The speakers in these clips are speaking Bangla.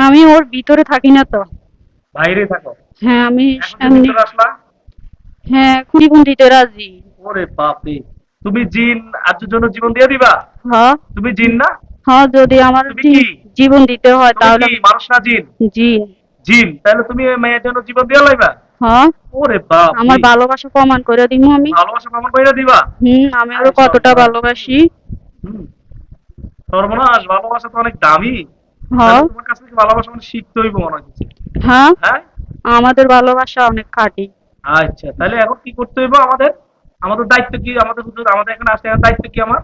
আমি ওর ভিতরে থাকি না তো। বাইরে থাকো। হ্যাঁ আমি এমনি আসলা? হ্যাঁ খুঁড়ি দিতে রাজি। ওরে বাপরে তুমি জিন আজের জন্য জীবন দিয়ে দিবা? হ্যাঁ। তুমি জিন না? হ্যাঁ যদি আমার? জীবন দিতে হয় তাহলে কি মানুষ না জিন? জি। জিন তাহলে তুমি মেয়ের জন্য জীবন দিয়ে লাইবা? হ্যাঁ। ওরে বাপ আমার ভালোবাসা প্রমাণ করে দিব আমি। ভালোবাসা প্রমাণ করে দিবা? হুম আমি ওর কতটা ভালোবাসি। হুম। সর্বনাশ ভালোবাসা তো অনেক দামি। হ্যাঁ। তোমার কাছ ভালোবাসা মানে শিখতে হইব মনে হচ্ছে হ্যাঁ। হ্যাঁ? আমাদের ভালোবাসা অনেক খাঁটি। আচ্ছা তাহলে এখন কি করতে হইব আমাদের? আমাদের দায়িত্ব কি? আমাদের হুজুর আমাদের এখানে এখন দায়িত্ব কি আমার?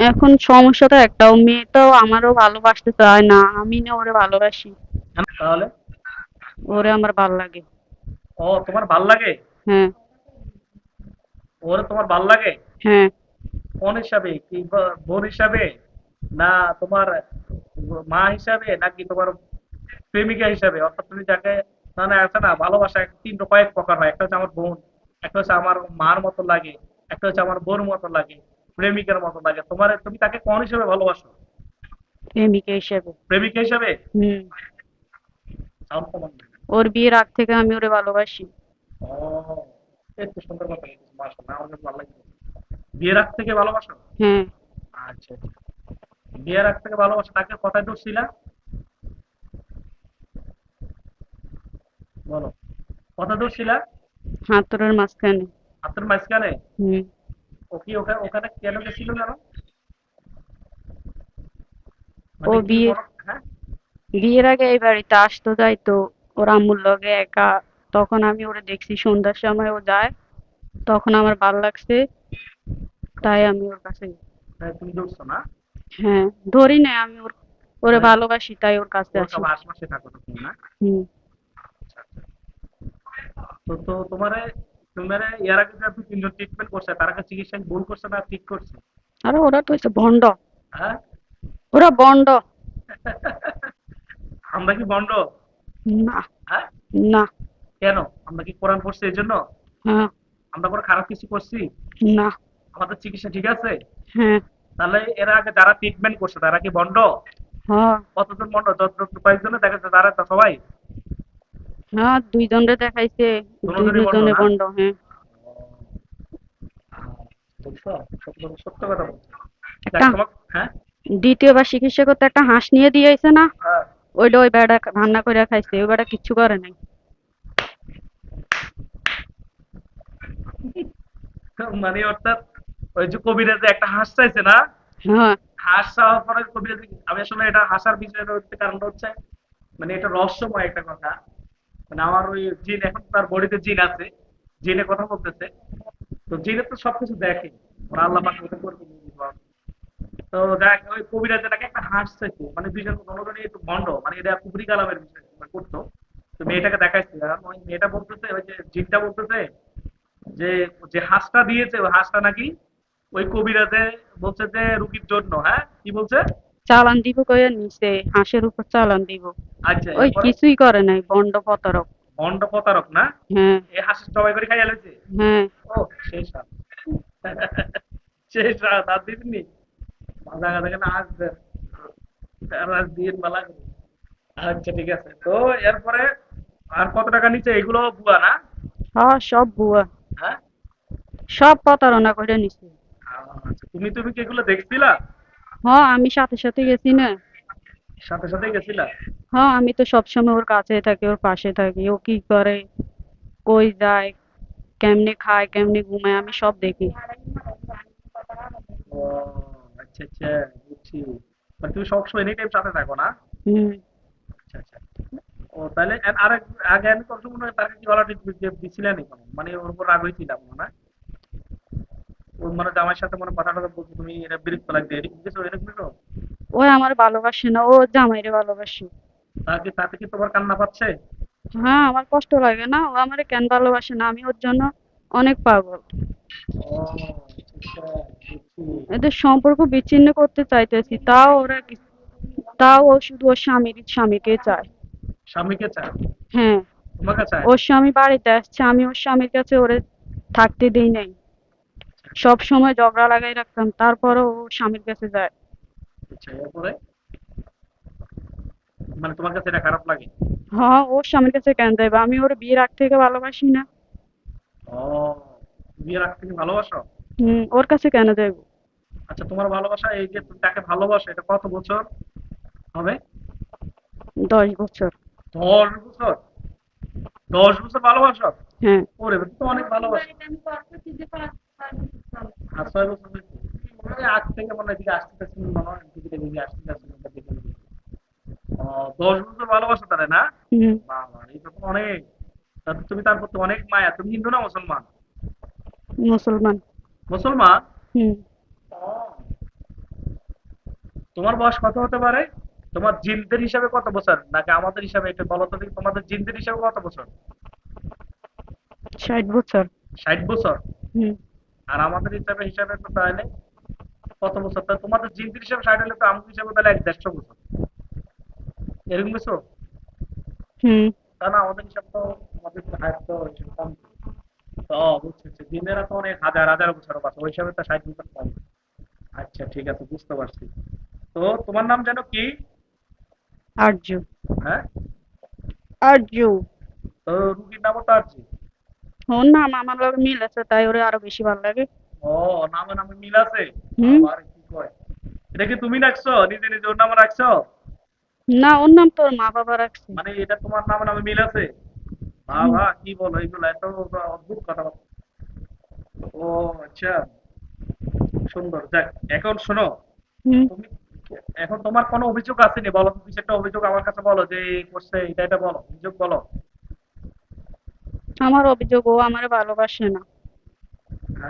এখন সমস্যাটা একটা ও মেয়েটাও আমারও ভালোবাসতে চায় না আমি না ওরে ভালোবাসি। তাহলে? ওরে আমার ভালো লাগে। ও তোমার ভালো লাগে? হ্যাঁ। ওরে তোমার ভালো লাগে? হ্যাঁ। কোন হিসাবে? কি বোন হিসাবে? না তোমার মা হিসাবে নাকি তোমার প্রেমিকা হিসাবে? অর্থাৎ তুমি যাকে মানে আছে না ভালোবাসা এক- তিন কয়েক প্রকার হয়। একটা হচ্ছে আমার বোন একটা হচ্ছে আমার মার মতো লাগে একটা হচ্ছে আমার বোন মতো লাগে প্রেমিকার মতো লাগে। তোমার তুমি তাকে কোন হিসাবে ভালোবাসো? প্রেমিকা হিসেবে। প্রেমিকা হিসাবে? হুম। ওর বিয়ের আগ থেকে আমি ওরে ভালোবাসি। ও সুন্দর কথা মাশাআল্লাহ আমার ভালো লাগছে। বিয়ের আগ থেকে ভালোবাসো? হ্যাঁ। আচ্ছা আচ্ছা। বিয়ের আগ থেকে ভালোবাসা তাকে কথায় ধরছিলা বলো। কথা ধরছিলা হাতরের মাঝখানে। আপনার মাঝখানে? হুম। ও কি ওখানে ওখানে কেন গেছিল কেন ও মানে বিয়ে- হ্যাঁ। বিয়ের আগে এই বাড়িতে আসতো যাইতো। ওর আম্মুর লগে একা। তখন আমি ওরে দেখছি সন্ধ্যার সময় ও যায়। তখন আমার ভালো লাগছে। তাই আমি ওর কাছে তুমি ধরছো না? হ্যাঁ ধরি না আমি ওর ওরে হ্যাঁ। ভালোবাসি তাই ওর কাছে আশপাশে থাকো তুমি না? হুম। আচ্ছা, আচ্ছা। তো তো তোমারে তোমারে এর আগে তিনজন ট্রিটমেন্ট করছে তার আগে চিকিৎসা ভুল করছে না ঠিক করছে? আর ওরা তো হচ্ছে হ্যাঁ? ওরা বন্ড। আমরা কি বন্ড? না। হ্যাঁ? না। কেন? আমরা কি কোরআন পড়ছি এই জন্য? হ্যাঁ। আমরা কোনো খারাপ কিছু করছি? না। আমাদের চিকিৎসা ঠিক আছে? হ্যাঁ। তাহলে এর আগে যারা ট্রিটমেন্ট করছে তারা কি বন্ড হ্যাঁ। কতজন বন্ড যতটুকু কয়েকজনে দেখা যাচ্ছে তারা তো সবাই? হ্যাঁ দুইজনরে দেখাইছে দুই দুজনেরই বন্ড না? হ্যাঁ। হ্যাঁ? দ্বিতীয়বার চিকিৎসা করতে একটা হাঁস নিয়ে দিয়ে আইছে না? হ্যাঁ। ওইটা ওই বেড়া রান্না করে খাইছে ওই বেড়া কিচ্ছু করে নাই। মানে অর্থাৎ ওই যে কবিরাজে একটা হাঁস চাইছে না? হ্যাঁ। হাঁস চাওয়ার পরে আমি আসলে এটা হাসার বিষয়টা হচ্ছে মানে এটা রহস্যময় একটা কথা। মানে আমার ওই জিন এখন তার বডিতে জিন আছে জিনে কথা বলতেছে। তো জিনে তো সবকিছু দেখে। ওরা আল্লাহ পাক করবে তো দেখ ওই একটা হাঁস চাইছে মানে দুইজন একটু ভণ্ড মানে এটা কুবরি কালামের বিষয় করতো। তো মেয়েটাকে দেখাইছে। ওই মেয়েটা বলতেছে ওই যে জিনটা বলতেছে যে যে হাঁসটা দিয়েছে ওই হাঁসটা নাকি ওই কবিরাজে বলছে যে রুগীর জন্য হ্যাঁ? কি বলছে? চালান দিব কইয়া নিছে হাঁসের উপর চালান দিব। আচ্ছা ওই কিছুই করে নাই বন্ড প্রতারক। ভণ্ড প্রতারক না? হ্যাঁ। এই হাঁসের সবাই করে খাইয়া লেছে হ্যাঁ। ও সেই সাত সেই সাত আর দিবনি মাজা গাদা কেন আর আজ দিন বালা আচ্ছা ঠিক আছে। তো এরপরে আর কত টাকা নিচে এগুলো বুয়া না? হ্যাঁ সব বুয়া হ্যাঁ? সব প্রতারণা করে নিছে। তুমি তুমি কি এগুলো দেখছিলা? হ্যাঁ আমি সাথে সাথে গেছি না। সাথে সাথে গেছিলা? হ্যাঁ আমি তো সবসময় ওর কাছে থাকি ওর পাশে থাকি। ও কি করে? কই যায়? কেমনে খায়? কেমনে ঘুমায়? আমি সব দেখি। ও আচ্ছা আচ্ছা বুঝছি। মানে তুমি সবসময় এনি টাইম সাথে থাকো না? হুম। আচ্ছা আচ্ছা। ও তাহলে আর- আগে আমি কত মনে হয় তাকে কি দিছিলেন মানে ওর উপর রাগ হয়েছিলাম না? মানে জামাইয়ের সাথে মানে কথা বলছো তুমি এটা বিরক্ত লাগবে এরকম কিছু এরকম কিছু ও আমার ভালোবাসে না ও জামাইরে ভালোবাসে। তাকে তাতে কি তোমার কান্না পাচ্ছে? হ্যাঁ আমার কষ্ট লাগে না ও আমারে কেন ভালোবাসে না আমি ওর জন্য অনেক পাগল। এদের সম্পর্ক বিচ্ছিন্ন করতে চাইতেছি তাও ওরা তাও ও শুধু ওর স্বামীর স্বামীকে চায়। স্বামীকে চায়? হ্যাঁ। ওর স্বামী বাড়িতে আসছে আমি ওর স্বামীর কাছে ওরে থাকতে দেই নাই। সব সময় ঝগড়া লাগাই রাখতাম তারপরও ও স্বামীর কাছে যায়। আচ্ছা মানে তোমার কাছে এটা খারাপ লাগে? হ্যাঁ ওর স্বামীর কাছে কেন যাইবো? আমি ওর বিয়ের আগ থেকে ভালোবাসি না। ও বিয়ের আগ থেকে ভালোবাসো? হুম ওর কাছে কেন যাইবো? আচ্ছা তোমার ভালোবাসা এই যে তাকে ভালোবাসো এটা কত বছর হবে? দশ বছর। দশ বছর? দশ বছর ভালোবাসো? হ্যাঁ। ওরে তো অনেক ভালোবাসো। ছয় বছর হয়েছে আগ থেকে মনে হয় আসতেছে মনে হয়। ও, দশ বছর ভালোবাসো না? হুম। বাবা এটা তো অনেক। তুমি তার প্রতি অনেক মায়া। তুমি হিন্দু না মুসলমান? মুসলমান। মুসলমান? তোমার বয়স কত হতে পারে? তোমার জিনদের হিসাবে কত বছর? নাকি আমাদের হিসাবে এটা বলো তো তোমাদের জিনদের হিসাবে কত বছর? ষাট বছর। ষাট বছর? হুম। আর আমাদের হিসাবে হিসাবে তো তাহলে কত বছর। তাহলে তোমাদের জিনদের হিসাবে ষাট হলে তো আমাদের হিসাবে তাহলে এক দেড়শো বছর। এরকম কিছু হুম। তা না আমাদের হিসাব তো আমাদের হায়াত তো কম। তো বুঝছি? বুঝছি। তো অনেক হাজার হাজার বছর আছে ওই হিসাবে তো ষাট বছর কম। আচ্ছা ঠিক আছে বুঝতে পারছি। তো তোমার নাম যেন কি? হ্যাঁ? তো রুগীর নামও তো আরজি। ওর নাম আমার লগে মিল আছে তাই ওরে আরও বেশি ভালো লাগে। ও নামে নামে মিল আছে। আবার কি কয়? এটা কি তুমি রাখছো? নিজে নিজে ওর নামে রাখছো? না ওর নাম তোর মা বাবা রাখছে। মানে এটা তোমার নামে নামে মিল আছে? বাবা কি বলো এগুলো? এত অদ্ভুত কথা ও আচ্ছা। সুন্দর। যাক এখন শোনো। তুমি এখন তোমার কোনো অভিযোগ আসেনি? বলো তো কিছু একটা অভিযোগ আমার কাছে বলো যে এই করছে এটা এটা বলো অভিযোগ বলো। আমার অভিযোগ ও আমার ভালোবাসে না।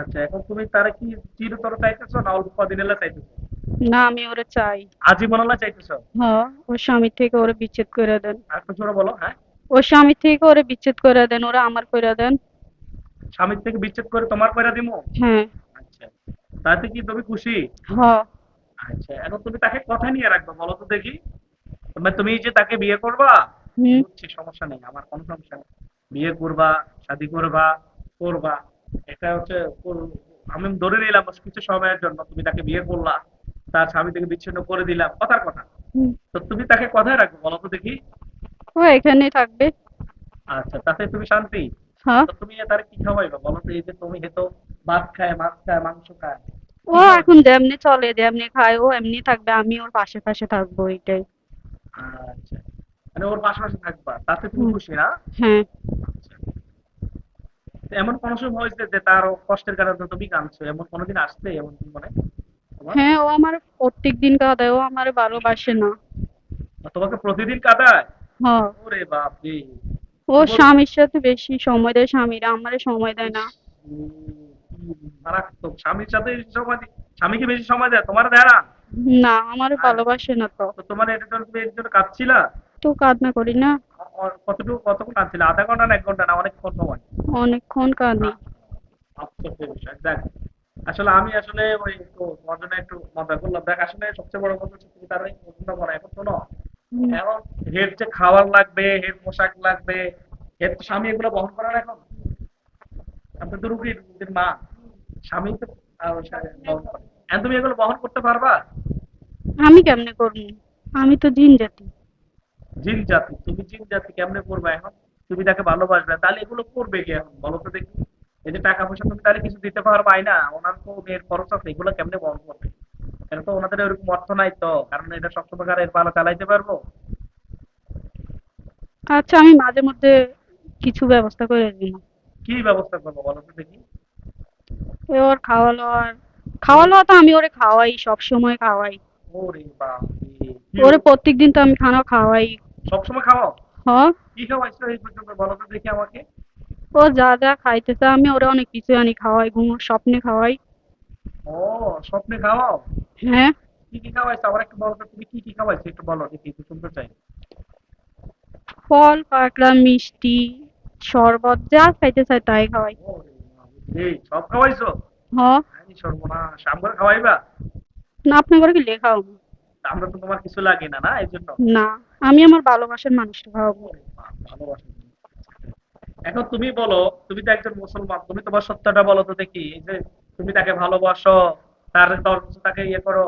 আচ্ছা এখন তুমি তারা কি চিরতর চাইতেছো না অল্প কদিন এলে চাইতেছো? না আমি ওরে চাই। আজীবন এলে চাইতেছো? হ্যাঁ ওর স্বামী থেকে ওরে বিচ্ছেদ করে দেন। আর একটু জোরে বলো হ্যাঁ? ওর স্বামী থেকে ওরে বিচ্ছেদ করে দেন ওরা আমার করে দেন। স্বামীর থেকে বিচ্ছেদ করে তোমার কইরা দিমু? হ্যাঁ। আচ্ছা তাতে কি তুমি খুশি? হ্যাঁ আচ্ছা এখন তুমি তাকে কথা নিয়ে রাখবে বলো তো দেখি। মানে তুমি যে তাকে বিয়ে করবা? হুম। সমস্যা নেই আমার কোনো সমস্যা নেই। বিয়ে করবা শাদি করবা করবা। এটা হচ্ছে আমি ধরে নিলাম কিছু সময়ের জন্য তুমি তাকে বিয়ে করলা তার স্বামী থেকে বিচ্ছিন্ন করে দিলাম কথার কথা। তো তুমি তাকে কথায় রাখবে বলো তো দেখি। ও এখানেই থাকবে। আচ্ছা তাতে তুমি শান্তি? হ্যাঁ। তুমি তার কি খাওয়াইবা? বলো তো এই যে তুমি হেতো ভাত খায় মাছ খায় মাংস খায়। ও এখন যেমনি চলে যেমনি খায় ও এমনি থাকবে আমি ওর পাশে পাশে থাকব এইটাই। আচ্ছা। মানে ওর পাশাপাশি থাকবা তাতে তুমি খুশি না হ্যাঁ। আচ্ছা। এমন কোন সময় হয়েছে যে তার কষ্টের কারণে তুমি কাঁদছো? এমন কোনোদিন আসছে এমন কি মনে? হ্যাঁ ও আমার প্রত্যেক দিন কাঁদায় ও আমার ভালোবাসে না। তোমাকে প্রতিদিন কাঁদায়? হ্যাঁ। ওরে বাপ রে ও স্বামীর সাথে বেশি সময় দেয় স্বামীরা আমার সময় দেয় না। মারাত্মক। স্বামীর সাথে সময় স্বামীকে বেশি সময় দেয়? তোমার দেয় না? না আমার ভালোবাসে না তো। তোমার জন্য তুমি এর জন্য কাঁদছিলা? তো কাঁদনা করি না। কতটুকু কতক্ষণ কাঁদছিলে? আধা ঘণ্টা না এক ঘণ্টা? না অনেকক্ষণ সময়? অনেকক্ষণ কাঁদি। দেখ আসলে আমি আসলে ওই একটু তোমার একটু মজা করলাম। দেখ আসলে সবচেয়ে বড় কথা হচ্ছে তুমি তার এই পছন্দ করো এখন শোনো এখন হের যে খাবার লাগবে হের পোশাক লাগবে এর তো স্বামী এগুলো বহন করে না এখন। আপনি তো রুগীর রুগীর মা। স্বামী তো এখন তুমি এগুলো বহন করতে পারবা? আমি কেমনে করব? আমি তো দিন জাতি জিন জাতি তুমি জিন জাতি কেমনে করবা এখন? তুমি তাকে ভালোবাসবে। তাহলে এগুলো করবে কি এখন? বলো তো দেখি। এই যে টাকা পয়সা তুমি তাহলে কিছু দিতে পারবাই না। ওনার তো মেয়ের খরচ আছে এগুলো কেমনে বহন করবে? এটা তো ওনাদের ওরকম অর্থ নাই তো কারণ এটা সবসময় আর এর ভালো চালাইতে পারব? আচ্ছা আমি মাঝে মধ্যে কিছু ব্যবস্থা করে দিব কি ব্যবস্থা করব বলো তো দেখি? ওর খাওয়া লওয়ার খাওয়া লওয়া তো আমি ওরে খাওয়াই সব সময় খাওয়াই। ওরে বাপ ওরে প্রত্যেকদিন তো আমি খানা খাওয়াই সবসময় খাওয়াও? হ কি খাওয়াইছো এই পর্যন্ত? বলো তো দেখি আমাকে। ও যা যা খাইতেছে। আমি ওরে অনেক কিছু আনি খাওয়াই ঘুম স্বপ্নে খাওয়াই। ও স্বপ্নে খাওয়াও? হ্যাঁ। কি কি খাওয়াইছো? একটু বলো তো তুমি কি কি খাওয়াইছো? একটু বলো দেখি একটু শুনতে চাই। ফল পাকড়া মিষ্টি শরবত যা খাইতে চাই তাই খাওয়াই। রে, সব খাওয়াইছো? হ আমি সর্বনাশ আমরা খাওয়াইবা? না আপনার ঘরে কি লেখাও আমরা তো তোমার কিছু লাগে না না? এই জন্য? না আমি আমার ভালোবাসার খাওয়াবো ওরে এখন তুমি বলো তুমি তো একজন মুসলমান তুমি তোমার সত্যটা বলো তো দেখি এই যে তুমি তাকে ভালোবাসো তার তাকে ইয়ে করো।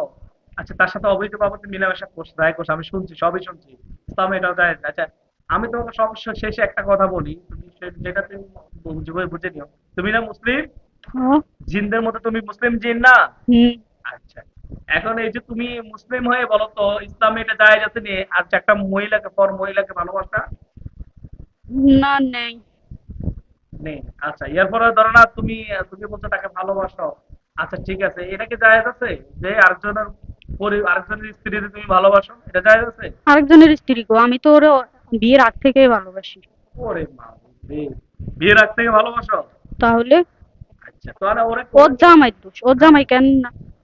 আচ্ছা তার সাথে অবৈধ বাবদ মিলামেশা করছ তাই করছ আমি শুনছি সবই শুনছি। ইসলামে এটা যায় আচ্ছা আমি তোমাকে সমস্যা শেষে একটা কথা বলি তুমি যেটা তুমি বুঝে বুঝে নিও। তুমি না মুসলিম? হ্যাঁ। জিনদের মধ্যে তুমি মুসলিম জিন না? হুম। এখন এই যে তুমি মুসলিম হয়ে বলো তো ইসলামে এটা যায় যাতে নিয়ে আচ্ছা একটা মহিলাকে পর মহিলাকে ভালোবাসা? না নেই। নেই। আচ্ছা এরপরে ধরো না তুমি তুমি বলছো তাকে ভালোবাসো। আচ্ছা ঠিক আছে এটা কি জায়েজ আছে? যে আরেকজনের আরেকজনের স্ত্রীকে তুমি ভালোবাসো এটা জায়েজ আছে? আরেকজনের আমি তো ওরে বিয়ের আগ থেকেই ভালোবাসি। ওরে মা বিয়ের আগ থেকে ভালোবাসো? তাহলে? আচ্ছা তাহলে ওরে ওর জামাই দোষ ওর জামাই কেন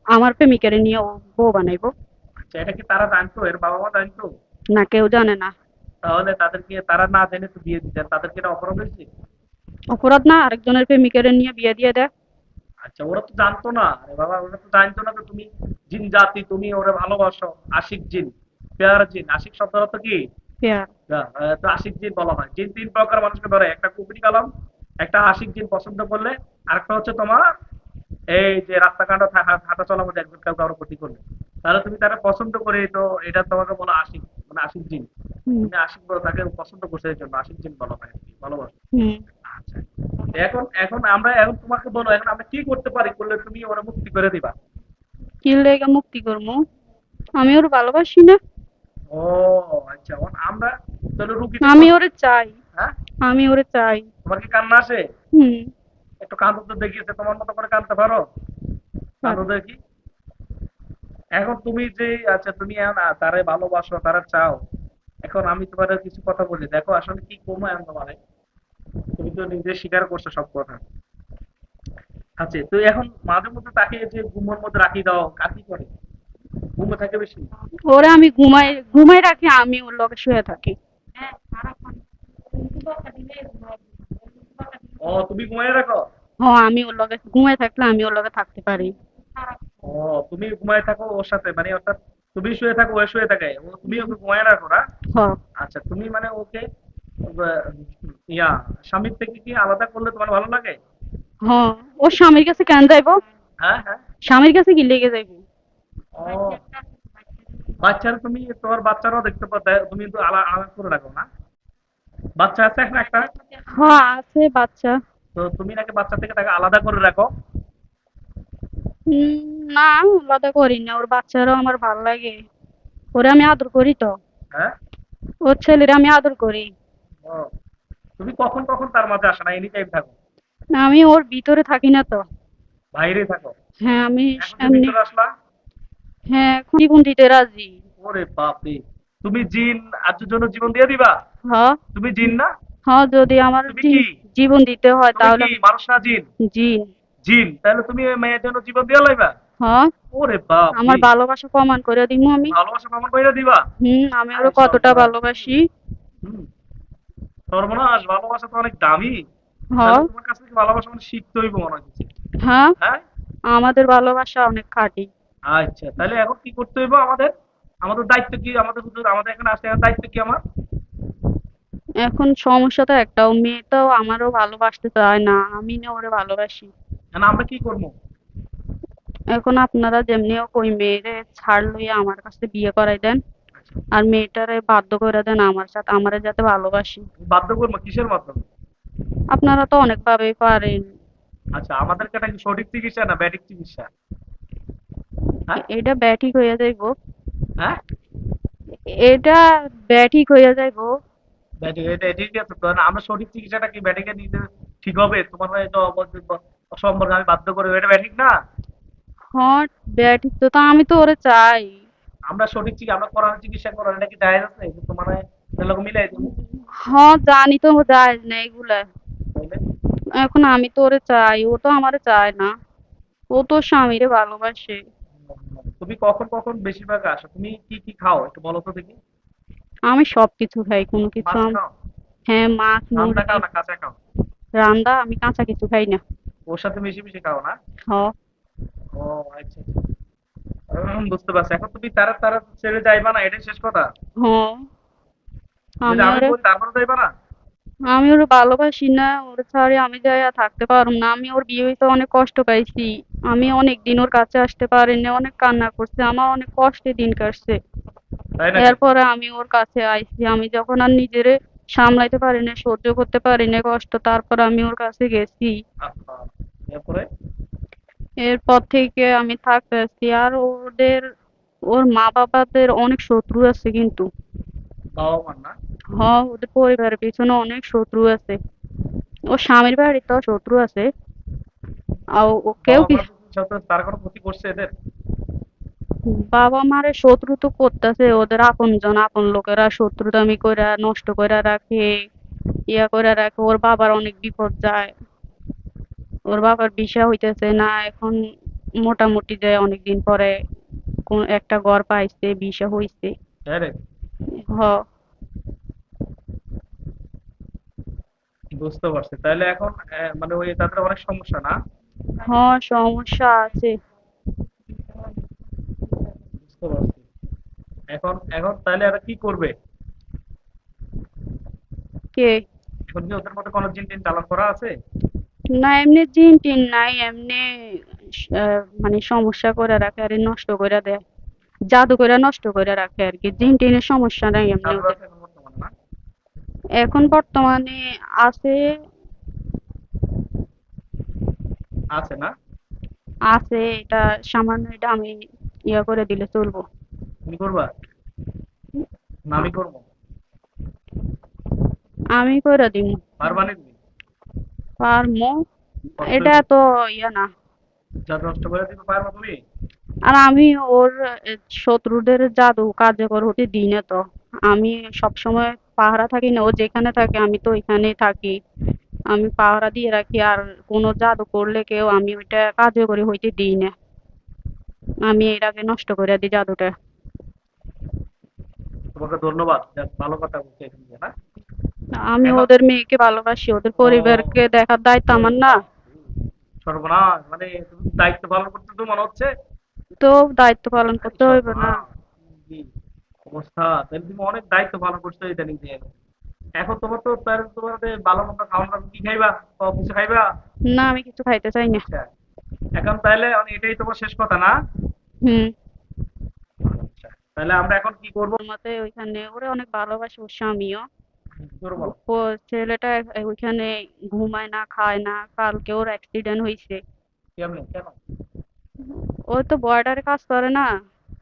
আমার প্রেমিকের নিয়ে ও বউ বানাইবো। আচ্ছা এটা কি তারা জানতো? এর বাবা মা জানতো? না কেউ জানে না। তাহলে তাদেরকে তারা না জেনে তো বিয়ে দিতেন তাদেরকে এটা অপরাধ হয়েছে? অপরাধ না আরেকজনের প্রেমিকের নিয়ে বিয়ে দিয়ে দেয়। আচ্ছা ওরা তো জানতো না। আরে বাবা ওরা তো জানতো না যে তুমি জিন জাতি তুমি ওরে ভালোবাসো। আশিক জিন পেয়ার জিন। আশিক শব্দ অর্থ কি? পেয়ার। হ্যাঁ, তো আশিক জিন বলা হয়। জিন তিন প্রকার মানুষকে ধরে। একটা কুকুরি কালাম একটা আশিক জিন পছন্দ করলে আরেকটা হচ্ছে তোমার এই যে রাস্তাঘাট হাঁটা চলার মধ্যে একজন কাউকে কারও ক্ষতি করলে তাহলে তুমি তারা পছন্দ করে তো এটা তোমাকে বলা আশিক মানে আশিক জিন। তুমি আশিক বলো তাকে পছন্দ করছে এই জন্য আশিক জিন বলা হয় ভালোবাসো? আচ্ছা। এখন এখন আমরা এখন তোমাকে বলো এখন আমরা কি করতে পারি? করলে তুমি ওরা মুক্তি করে দিবা। কি লেগে মুক্তি করব? আমি ওর ভালোবাসি না। ও আচ্ছা আমরা তাহলে রুগী আমি ওরে চাই। হ্যাঁ? আমি ওরে চাই। তোমার কি কান্না আসে? হুম। একটু কান্দো তো দেখিয়েছে তোমার মতো করে কাঁদতে পারো। কান্দো দেখি। এখন তুমি যে আচ্ছা তুমি তারে ভালোবাসো তারা চাও এখন আমি তোমার কিছু কথা বলি। দেখো আসলে কি কমে এখন তোমার? তুমি তো নিজে স্বীকার করছ সব কথা। আচ্ছা তো এখন মাঝে মধ্যে তাকে যে ঘুমের মধ্যে রাখি দাও কাকি করে? ঘুমে থাকে বেশি? ওরে আমি ঘুমাই ঘুমাই রাখি আমি ওর লগে শুয়ে থাকি। ও তুমি ঘুমাই রাখো হ্যাঁ আমি ওর লগে ঘুমাই থাকলে আমি ওর লগে থাকতে পারি। ও তুমি ঘুমায় থাকো ওর সাথে মানে অর্থাৎ তুমি শুয়ে থাকো ও শুয়ে থাকে। ও তুমি ওকে ঘুমায় রাখো না? আচ্ছা তুমি মানে ওকে ইয়া স্বামীর থেকে কি আলাদা করলে তোমার ভালো লাগে? হ্যাঁ ওর স্বামীর কাছে কেন যাইবো? হ্যাঁ হ্যাঁ। স্বামীর কাছে কি লেগে যাইবো? ও বাচ্চারা তুমি তোমার বাচ্চারাও দেখতে পাও তাই তুমি তো আলাদা আলাদা করে রাখো না? বাচ্চা আছে এখন একটা? হ্যাঁ আছে বাচ্চা। তো তুমি নাকি বাচ্চা থেকে তাকে আলাদা করে রাখো? না আলাদা করি না। ওর বাচ্চারাও আমার ভালো লাগে। ওরে আমি আদর করি তো। হ্যাঁ? ওর ছেলেরা আমি আদর করি। তুমি কখন কখন তার মাঝে আসে না? এনি টাইম থাকো। না, আমি ওর ভিতরে থাকি না তো। বাইরে থাকো? হ্যাঁ আমি আসলা? হ্যাঁ জীবন দিতে রাজি। ওরে বাপরে। তুমি জিন আজের জন্য জীবন দিয়ে দিবা? হ্যাঁ। তুমি জিন না? হ্যাঁ যদি আমার? জীবন দিতে হয় তাহলে মানুষ না জিন? জি। জিন তাহলে তুমি মেয়ের জন্য জীবন দিয়ে লাইবা? হ্যাঁ। ওরে বাপ আমার ভালোবাসা প্রমাণ করে দিব আমি। ভালোবাসা প্রমাণ করে দিবা? হুম আমি ওরে আরে কতটা সর্বনাশ। ভালোবাসি। হুম। সর্বনাশ ভালোবাসা তো অনেক দামি। হ্যাঁ। তোমার কাছে থেকে ভালোবাসা মানে শিখতে হইব মনে হচ্ছে। হ্যাঁ। হ্যাঁ? আমাদের ভালোবাসা অনেক খাঁটি। আচ্ছা তাহলে এখন কি করতে হইব আমাদের? আমাদের দায়িত্ব কি? আমাদের হুজুর আমাদের এখানে আসতে দায়িত্ব কি আমার? এখন সমস্যা তো একটা ও মেয়েটাও আমারও ভালোবাসতে চায় না আমি না ওরে ভালোবাসি। এখন আমরা কি করব? এখন আপনারা যেমনিও হোক ওই মেয়েরে ছাড় লইয়া আমার কাছে বিয়ে করাই দেন আর মেয়েটারে বাধ্য করে দেন আমার সাথে আমারে যাতে ভালোবাসি। বাধ্য করব? কিসের মাধ্যমে আপনারা তো অনেক ভাবেই পারেন। আচ্ছা আমাদের এটা কি সঠিক চিকিৎসা না ব্যাটিক চিকিৎসা? হ্যাঁ? এটা ব্যাঠিক হইয়া যাইব। হ্যাঁ? এটা ব্যাঠিক হইয়া যাইব ব্যাটিং এটা ঠিক আছে তো আমরা সঠিক চিকিৎসাটা কি ব্যাটিংয়ে নিতে ঠিক হবে? তোমার হয়ে তো অসম্ভব আমি বাধ্য করে এটা ব্যাটিং না? হ্যাঁ ব্যাঠিক তো তা আমি তো ওরে চাই। আমরা সঠিক চিকিৎসা আমরা করার চিকিৎসা করার এটা কি জায়েজ আছে তোমার এরকম মিলাই তুমি হ্যাঁ জানি তো যায় না এগুলা। এখন আমি তো ওরে চাই ও তো আমারে চায় না। ও তো স্বামীরে ভালোবাসে। তুমি কখন কখন বেশিরভাগ আসো? তুমি কি কি খাও একটু বলো তো দেখি। আমি সবকিছু খাই কোনো কিছু মাছ খাও? হ্যাঁ মাছ রান্না খাও না কাঁচা খাও? রান্দা আমি কাঁচা কিছু খাই না। ওর সাথে মিশে মিশে খাও না? হ্যাঁ ও আচ্ছা উম, বুঝতে পারছি। এখন তুমি তারা তারা ছেড়ে যাইবা না? এটাই শেষ কথা? হ্যাঁ আমি তারপরে যাইবা না? আমি ওর ভালোবাসি না ওর ছাড়ে আমি যাইয়া থাকতে পারুম না। আমি ওর বিয়ে হইতে অনেক কষ্ট পাইছি। আমি অনেক দিন ওর কাছে আসতে পারিনি অনেক কান্না করছে আমার অনেক কষ্টে দিন কাটছে। এরপরে আমি ওর কাছে আইছি। আমি যখন আর নিজেরে সামলাইতে পারি না সহ্য করতে পারি না কষ্ট তারপর আমি ওর কাছে গেছি। এরপর? থেকে আমি থাকতেছি আর ওদের ওর মা বাবাদের অনেক শত্রু আছে কিন্তু। বাবা না? হ্যাঁ ওদের পরিবারের পিছনে অনেক শত্রু আছে। ওর স্বামীর বাড়িতেও শত্রু আছে। আর ও কেউ বাবা কি মার যদি সাথে তার কোনো ক্ষতি করছে এদের? বাবা মারে শত্রু তো করতেছে। ওদের আপনজন আপন লোকেরা শত্রুতামি কইরা নষ্ট কইরা রাখে ইয়া করে রাখে। ওর বাবার অনেক বিপদ যায়। ওর বাবার বিষা হইতেছে না এখন মোটামুটি যে অনেকদিন পরে কোন একটা ঘর পাইছে বিষা হইছে। হ্যাঁ হ বুঝতে পারছি। তাহলে এখন মানে ওই তাদের অনেক সমস্যা না? হ সমস্যা আছে। বুঝতে পারছি। এখন এখন তাহলে এরা কি করবে? কে? এখন কি ওদের মধ্যে কোনো জিন টিন চালান করা আছে? না এমনি জিন টিন নাই এমনি মানে সমস্যা করে রাখে আর নষ্ট করে দেয়। জাদু করে নষ্ট করে রাখে আর কি। জিন টিনের সমস্যা নাই এমনি ওদের আছে এখন বর্তমানে না এখন বর্তমানে আছে আছে না? আছে এটা সামান্য এটা আমি ইয়া করে দিলে চলবো। তুমি করবা? না আমি করব। আমি করে দিব পারবা নি তুমি পারমো এটা তো ইয়া না। জাদু নষ্ট করে দিতে পারবা তুমি? আর আমি ওর শত্রুদের জাদু কার্যকর হতে দিই না তো। আমি সবসময় পাহারা থাকি না ও যেখানে থাকে আমি তো ওইখানেই থাকি। আমি পাহারা দিয়ে রাখি আর কোনো জাদু করলে কেউ আমি ওইটা কার্যকরী হইতে দিই না। আমি এটাকে নষ্ট করে দিই জাদুটা। তোমাকে ধন্যবাদ ভালো কথা এখানে না? আমি ওদের মেয়েকে ভালোবাসি ওদের পরিবারকে দেখার দায়িত্ব আমার না। সর্বনাশ মানে দায়িত্ব পালন করতে তো মনে হচ্ছে? তো দায়িত্ব পালন করতে হইবে না। অবস্থা তাহলে তুমি অনেক দায়িত্ব পালন করছ ইদানিং দিয়ে এখন তোমার তো তার তোমার ভালো মন্দ খাওয়ান কি খাইবা? কিছু খাইবা? না আমি কিছু খাইতে চাই না। আচ্ছা। এখন তাহলে এটাই তোমার শেষ কথা না? হুম। আচ্ছা। তাহলে আমরা এখন কি করব? মতে ওইখানে ওরা অনেক ভালোবাসে ওর স্বামীও? ও ছেলেটা ওইখানে ঘুমায় না খায় না। কালকে ওর অ্যাক্সিডেন্ট হয়েছে ও তো বর্ডারে কাজ করে না।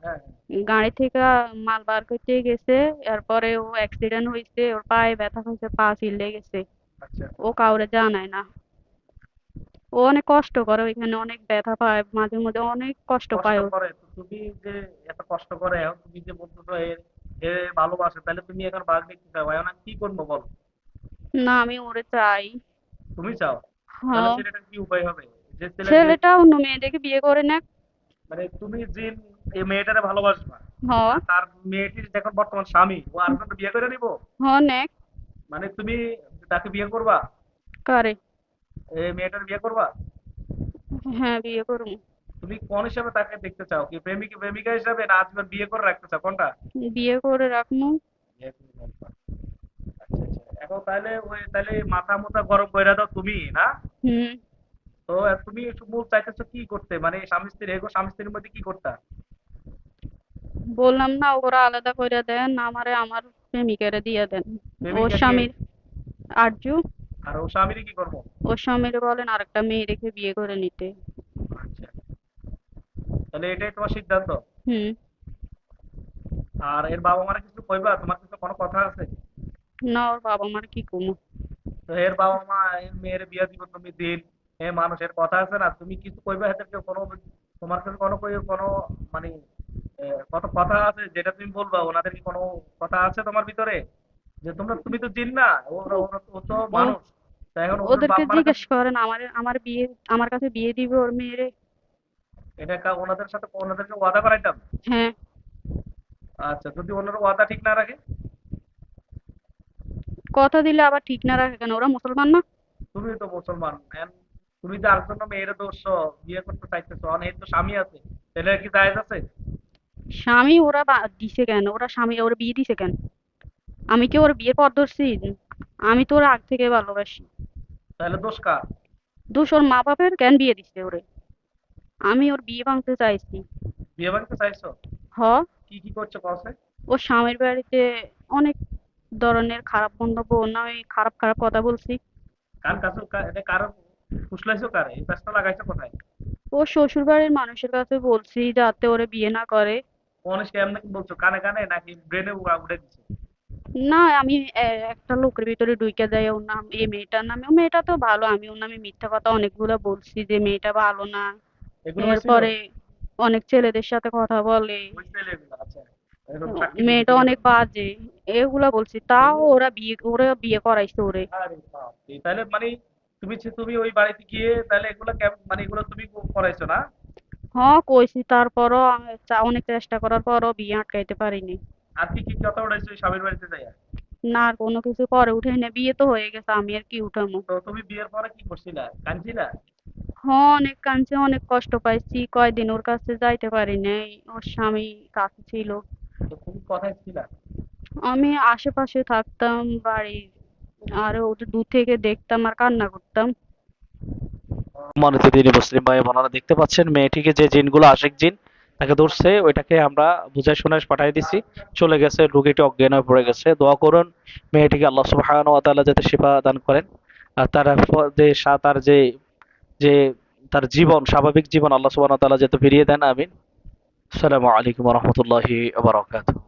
হ্যাঁ। গাড়ি থেকে মাল বার করতে গেছে এরপরে ও অ্যাক্সিডেন্ট হয়েছে ওর পায়ে ব্যথা হয়েছে পা ছিলে গেছে। আচ্ছা। ও কাউরে জানায় না। ও অনেক কষ্ট করে ওইখানে অনেক ব্যথা পায় মাঝে মধ্যে অনেক কষ্ট পায় তুমি যে এত কষ্ট করে তুমি যে বলতেছো এ ভালোবাসে তাহলে তুমি এখন বাঘ দেখতে চাও? এখন কি করব বলো? না আমি ওরে চাই। তুমি চাও? তাহলে হ্যাঁ। কি উপায় হবে? ছেলেটা অন্য মেয়ে দেখে বিয়ে করে না মানে তুমি যে এই মেয়েটারে ভালোবাসবা হ্যাঁ তার মেয়েটির এখন বর্তমান স্বামী ও আর আরেকজনকে বিয়ে করে নিব? হ্যাঁ নেক। মানে তুমি তাকে বিয়ে করবা? করে। এই মেয়েটার বিয়ে করবা? হ্যাঁ বিয়ে করব। তুমি কোন হিসাবে তাকে দেখতে চাও? কি প্রেমিক প্রেমিকা হিসাবে না আজীবন বিয়ে করে রাখতে চাও? কোনটা? বিয়ে করে রাখবা। আচ্ছা আচ্ছা। এখন তাহলে ওই তাহলে মাথা মুথা গরম করে দাও তুমি না? হুম। তো তুমি মূল চাইতেছো কি করতে? মানে স্বামী স্ত্রী এগো স্বামী স্ত্রীর মধ্যে কি করতা? বললাম না ওরা আলাদা করে দেন আমারে আমার প্রেমিকারে দিয়ে দেন। কে? স্বামীর আরজু। আর ও স্বামীর কি করব? ওর স্বামীরে বলেন আরেকটা মেয়ে রেখে বিয়ে করে নিতে। আচ্ছা। তাহলে এটাই তোমার সিদ্ধান্ত? হুম। আর এর বাবা মারা কিছু কইবা? তোমার কিছু কোনো কথা আছে? না ওর বাবা মার কি কমু? তো এর বাবা মা এর মেয়ের বিয়ে দিব তুমি দিন। এ মানুষের কথা আছে না তুমি কিছু কইবা এদেরকে কোনো তোমার কাছে কোনো কই কোনো মানে কত কথা আছে যেটা তুমি বলবা ওনাদের কি কোনো কথা আছে তোমার ভিতরে? যে তোমরা তুমি তো জিন না ওরা ও তো মানুষ। ওদেরকে মারা জিজ্ঞেস করেন আমার আমার বিয়ে আমার কাছে বিয়ে দিবে ওর মেয়েরে? এটা কা- ওনাদের সাথে ওনাদেরকে ওয়াদা করাইতাম? হ্যাঁ। আচ্ছা যদি ওনারা ওয়াদা ঠিক না রাখে? কথা দিলে আবার ঠিক না রাখে কেন? ওরা মুসলমান না? তুমি তো মুসলমান তুমি যে আরেকজন মেয়ের দোষ বিয়ে করতে চাইতেছো অনেক তো স্বামী আছে। তাহলে কি জায়েজ আছে? স্বামী ওরা দিছে কেন? ওরা স্বামী ওরা বিয়ে দিছে কেন? আমি কি ওর বিয়ের পর ধরছি? আমি তো ওর আগ থেকে ভালোবাসি। তাহলে দোষ কার? দোষ ওর মা বাপের কেন বিয়ে দিছে ওরে? আমি ওর বিয়ে ভাঙতে চাইছি। বিয়ে ভাঙতে চাইছো? হ। কি কি করছ কসে ওর স্বামীর বাড়িতে অনেক ধরনের খারাপ মন্তব্য নামে খারাপ খারাপ কথা বলছি। কার কাছে এটা কারও ফুসলাইছো কারে? এই পেঁচটা লাগাইছো কোথায়? ও শ্বশুর বাড়ির মানুষের কাছে বলছি যাতে ওরে বিয়ে না করে। অনেক এমনি বলছো? কানে কানে নাকি ব্রেনে উড়ে দিছো? না আমি একটা লোকের ভিতরে ঢুকে যাই ওর নাম এই মেয়েটার নামে। মেয়েটা তো ভালো আমি ওর নামে মিথ্যা কথা অনেকগুলো বলছি যে মেয়েটা ভালো না। এরপরে অনেক ছেলেদের সাথে কথা বলে। আচ্ছা। মেয়েটা অনেক বাজে এগুলা বলছি তাও ওরা বিয়ে ওরা বিয়ে করাইছে ওরে। তাহলে মানে তুমি তুমি ওই বাড়িতে গিয়ে তাহলে এগুলো মানে এগুলো তুমি করাইছো না? হ্যাঁ কইছি তারপরও অনেক চেষ্টা করার পরও বিয়ে আটকাইতে পারিনি। আর কি কি কথা উঠাইছো স্বামীর বাড়িতে যাইয়া? না আর কোনো কিছু পরে উঠে না বিয়ে তো হয়ে গেছে আমি আর কি উঠামো। তো তুমি বিয়ের পরে কি করছিলা? কাঁদছিলা? হ্যাঁ অনেক কাঁদছি অনেক কষ্ট পাইছি কয়দিন ওর কাছে যাইতে পারি নাই ওর স্বামী কাছে ছিল। তুমি কোথায় ছিলা? আমি আশেপাশে থাকতাম বাড়ির আর ওদের দূর থেকে দেখতাম আর কান্না করতাম। মুসলিম ভাই বোনেরা দেখতে পাচ্ছেন, মেয়েটিকে যে জিনগুলো জিন তাকে ধরছে, ওইটাকে আমরা বুঝাই দিছি। চলে গেছে, রোগীটি অজ্ঞান হয়ে পড়ে গেছে। দোয়া করুন মেয়েটিকে আল্লাহ সুবহানাহু ওয়া তাআলা যাতে শিফা দান করেন। আর তার যে তার যে যে তার জীবন, স্বাভাবিক জীবন আল্লাহ সুবহানাহু ওয়া তাআলা যাতে ফিরিয়ে দেন, আমিন। আসসালামু আলাইকুম ওয়া রাহমাতুল্লাহি ওয়া বারাকাতুহু।